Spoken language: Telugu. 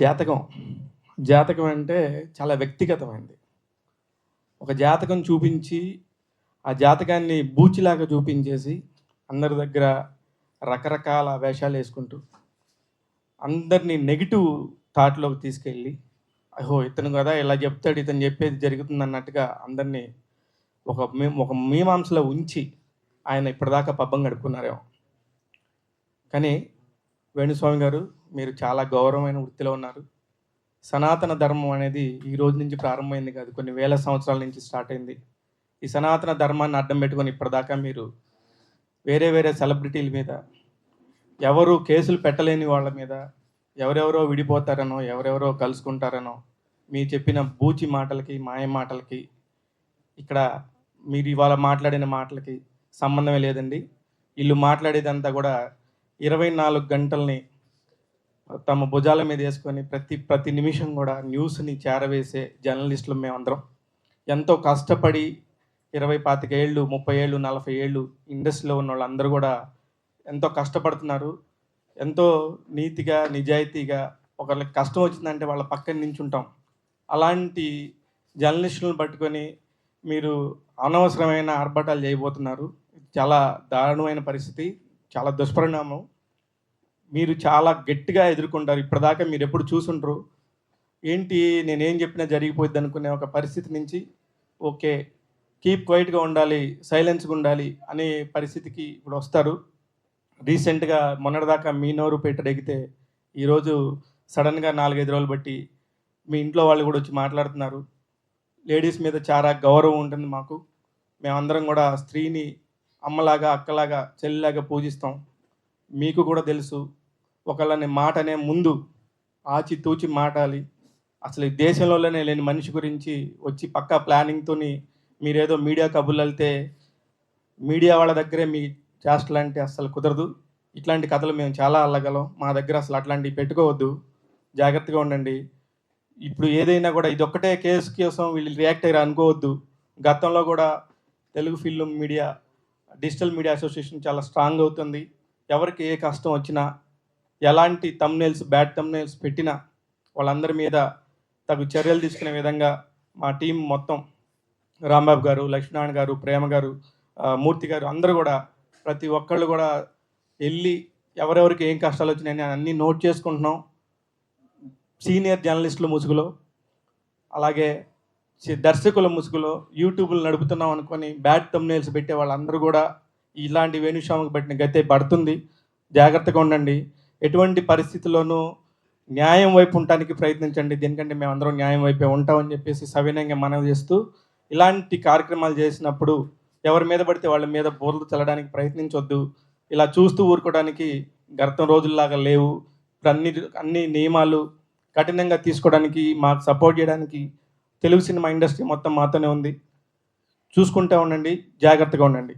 జాతకం. జాతకం అంటే చాలా వ్యక్తిగతమైనది ఒక జాతకం చూపించి ఆ జాతకాన్ని బూచిలాగా చూపించేసి అందరి దగ్గర రకరకాల వేషాలు వేసుకుంటూ అందరినీ నెగిటివ్ థాట్లోకి తీసుకెళ్ళి అహో ఇతను కదా ఇలా చెప్తాడు ఇతను చెప్పేది జరుగుతుంది అన్నట్టుగా అందరినీ ఒక మీ ఒక మీమాంసలో ఉంచి ఆయన ఇప్పటిదాకా పబ్బం గడుపుకున్నారేమో. కానీ వేణుస్వామి గారు మీరు చాలా గౌరవమైన వృత్తిలో ఉన్నారు. సనాతన ధర్మం అనేది ఈ రోజు నుంచి ప్రారంభమైంది కాదు కొన్ని వేల సంవత్సరాల నుంచి స్టార్ట్ అయింది. ఈ సనాతన ధర్మాన్ని అడ్డం పెట్టుకొని ఇప్పటిదాకా మీరు వేరే వేరే సెలబ్రిటీల మీద ఎవరు కేసులు పెట్టలేని వాళ్ళ మీద ఎవరెవరో విడిపోతారనో ఎవరెవరో కలుసుకుంటారనో మీరు చెప్పిన బూచి మాటలకి మాయ మాటలకి ఇక్కడ మీరు ఇవాళ మాట్లాడిన మాటలకి సంబంధమే లేదండి. వీళ్ళు మాట్లాడేదంతా కూడా ఇరవై నాలుగు గంటల్ని తమ భుజాల మీద వేసుకొని ప్రతి ప్రతి నిమిషం కూడా న్యూస్ని చేరవేసే జర్నలిస్టులు మేమందరం. ఎంతో కష్టపడి ఇరవై పాతిక ఏళ్ళు ముప్పై ఏళ్ళు నలభై ఏళ్ళు ఇండస్ట్రీలో ఉన్న వాళ్ళందరూ కూడా ఎంతో కష్టపడుతున్నారు. ఎంతో నీతిగా నిజాయితీగా ఒకరికి కష్టం వచ్చిందంటే వాళ్ళ పక్కన నించుంటాం. అలాంటి జర్నలిస్టులను పట్టుకొని మీరు అనవసరమైన ఆర్భాటాలు చేయబోతున్నారు. చాలా దారుణమైన పరిస్థితి. చాలా దుష్పరిణామం. మీరు చాలా గట్టిగా ఎదుర్కొంటారు. ఇప్పటిదాకా మీరు ఎప్పుడు చూసుంటారు ఏంటి? నేనేం చెప్పినా జరిగిపోద్ది అనుకునే ఒక పరిస్థితి నుంచి ఓకే కీప్ క్వైట్గా ఉండాలి సైలెన్స్గా ఉండాలి అనే పరిస్థితికి ఇప్పుడు వస్తారు. రీసెంట్గా మొన్నటిదాకా మీ నోరు పెట్టడెగితే ఈరోజు సడన్గా నాలుగైదు రోజులు బట్టి మీ ఇంట్లో వాళ్ళు కూడా వచ్చి మాట్లాడుతున్నారు. లేడీస్ మీద చాలా గౌరవం ఉంటుంది మాకు. మేమందరం కూడా స్త్రీని అమ్మలాగా అక్కలాగా చెల్లిలాగా పూజిస్తాం. మీకు కూడా తెలుసు ఒకళ్ళని మాట అనే ముందు ఆచి తూచి మాటాలి. అసలు ఈ దేశంలోనే లేని మనిషి గురించి వచ్చి పక్కా ప్లానింగ్తోని మీరేదో మీడియా కబుర్లు వెళ్తే మీడియా వాళ్ళ దగ్గరే మీ చేష్టలు అంటే అసలు కుదరదు. ఇట్లాంటి కథలు మేము చాలా అల్లగలం. మా దగ్గర అసలు అట్లాంటివి పెట్టుకోవద్దు. జాగ్రత్తగా ఉండండి. ఇప్పుడు ఏదైనా కూడా ఇది ఒక్కటే కేసు కోసం వీళ్ళు రియాక్ట్ అయ్యారు అనుకోవద్దు. గతంలో కూడా Telugu film media digital media association చాలా స్ట్రాంగ్ అవుతుంది. ఎవరికి ఏ కష్టం వచ్చినా ఎలాంటి తమ్నేల్స్ బ్యాడ్ తమ్నేల్స్ పెట్టినా వాళ్ళందరి మీద తగు చర్యలు తీసుకునే విధంగా మా టీం మొత్తం రాంబాబు గారు లక్ష్మీనారాయణ గారు ప్రేమ గారు మూర్తి గారు అందరూ కూడా ప్రతి ఒక్కళ్ళు కూడా వెళ్ళి ఎవరెవరికి ఏం కష్టాలు వచ్చినాయని అన్నీ నోట్ చేసుకుంటున్నాం. సీనియర్ జర్నలిస్టులు ముసుగులో. అలాగే దర్శకుల ముసుగులో యూట్యూబ్లు నడుపుతున్నాం అనుకొని బ్యాడ్ తమ్నేల్స్ పెట్టే వాళ్ళందరూ కూడా ఇలాంటి వేణుస్వామికి పెట్టిన గతే పడుతుంది. జాగ్రత్తగా ఉండండి. ఎటువంటి పరిస్థితుల్లోనూ న్యాయం వైపు ఉండటానికి ప్రయత్నించండి. దీనికంటే మేమందరం న్యాయం వైపే ఉంటామని చెప్పేసి సవినయంగా మనవి చేస్తూ ఇలాంటి కార్యక్రమాలు చేసినప్పుడు ఎవరి మీద పడితే వాళ్ళ మీద బోర్లు చల్లడానికి ప్రయత్నించొద్దు. ఇలా చూస్తూ ఊరుకోవడానికి గతం రోజుల్లాగా లేవు. ఇప్పుడు అన్ని అన్ని నియమాలు కఠినంగా తీసుకోవడానికి మాకు సపోర్ట్ చేయడానికి తెలుగు సినిమా ఇండస్ట్రీ మొత్తం మాతోనే ఉంది. చూసుకుంటూ ఉండండి జాగ్రత్తగా ఉండండి.